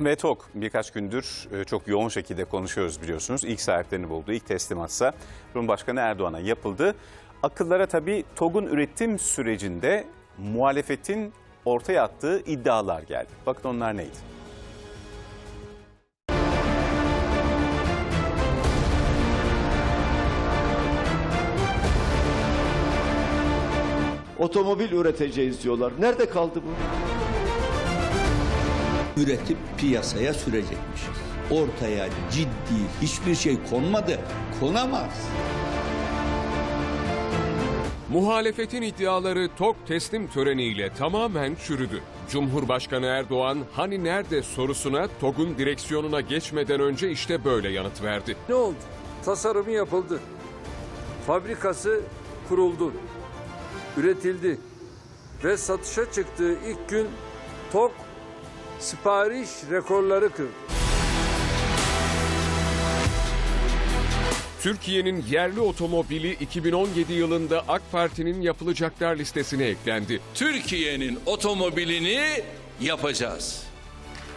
Ve TOK birkaç gündür e, çok yoğun şekilde konuşuyoruz biliyorsunuz. İlk sahiplerini buldu, ilk teslimatsa Cumhurbaşkanı Erdoğan'a yapıldı. Akıllara tabii TOG'un üretim sürecinde muhalefetin ortaya attığı iddialar geldi. Bakın onlar neydi? Otomobil üreteceğiz diyorlar. Nerede kaldı bu? Üretip piyasaya sürecekmişiz. Ortaya ciddi hiçbir şey konmadı, konamaz. Muhalefetin iddiaları TOK teslim töreniyle tamamen çürüdü. Cumhurbaşkanı Erdoğan hani nerede sorusuna TOG'un direksiyonuna geçmeden önce işte böyle yanıt verdi. Ne oldu? Tasarımı yapıldı. Fabrikası kuruldu. Üretildi. Ve satışa çıktığı ilk gün TOK sipariş rekorları kırdı. Türkiye'nin yerli otomobili 2017 yılında AK Parti'nin yapılacaklar listesine eklendi. Türkiye'nin otomobilini yapacağız.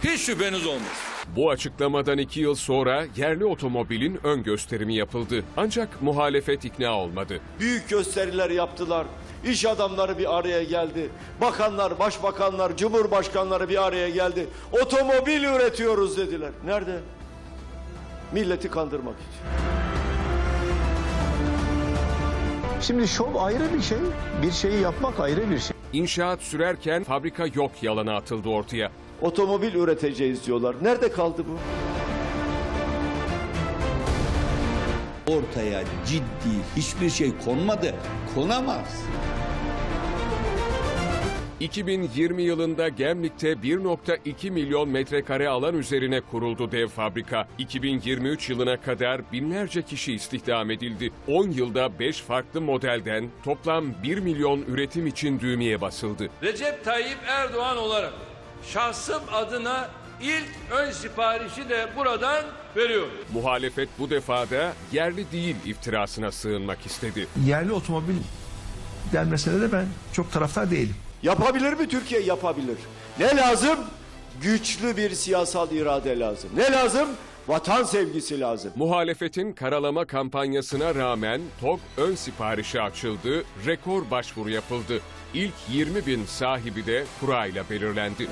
Hiç şüpheniz olmasın. Bu açıklamadan iki yıl sonra yerli otomobilin ön gösterimi yapıldı. Ancak muhalefet ikna olmadı. Büyük gösteriler yaptılar. İş adamları bir araya geldi. Bakanlar, başbakanlar, cumhurbaşkanları bir araya geldi. Otomobil üretiyoruz dediler. Nerede? Milleti kandırmak için. Şimdi şov ayrı bir şey, bir şeyi yapmak ayrı bir şey. İnşaat sürerken fabrika yok yalanı atıldı ortaya. Otomobil üreteceğiz diyorlar. Nerede kaldı bu? Ortaya ciddi hiçbir şey konmadı, konamaz. 2020 yılında Gemlik'te 1.2 milyon metrekare alan üzerine kuruldu dev fabrika. 2023 yılına kadar binlerce kişi istihdam edildi. 10 yılda 5 farklı modelden toplam 1 milyon üretim için düğmeye basıldı. Recep Tayyip Erdoğan olarak şahsım adına ilk ön siparişi de buradan veriyorum. Muhalefet bu defada yerli değil iftirasına sığınmak istedi. yerli otomobil denmesine de ben çok taraftar değilim. Yapabilir mi Türkiye? Yapabilir. Ne lazım? Güçlü bir siyasal irade lazım. Ne lazım? Vatan sevgisi lazım. Muhalefetin karalama kampanyasına rağmen TOG ön siparişi açıldı, rekor başvuru yapıldı. İlk 20 bin sahibi de kura ile belirlendi.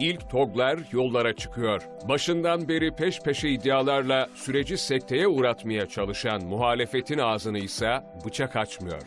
İlk TOG'lar yollara çıkıyor. Başından beri peş peşe iddialarla süreci sekteye uğratmaya çalışan muhalefetin ağzını ise bıçak açmıyor.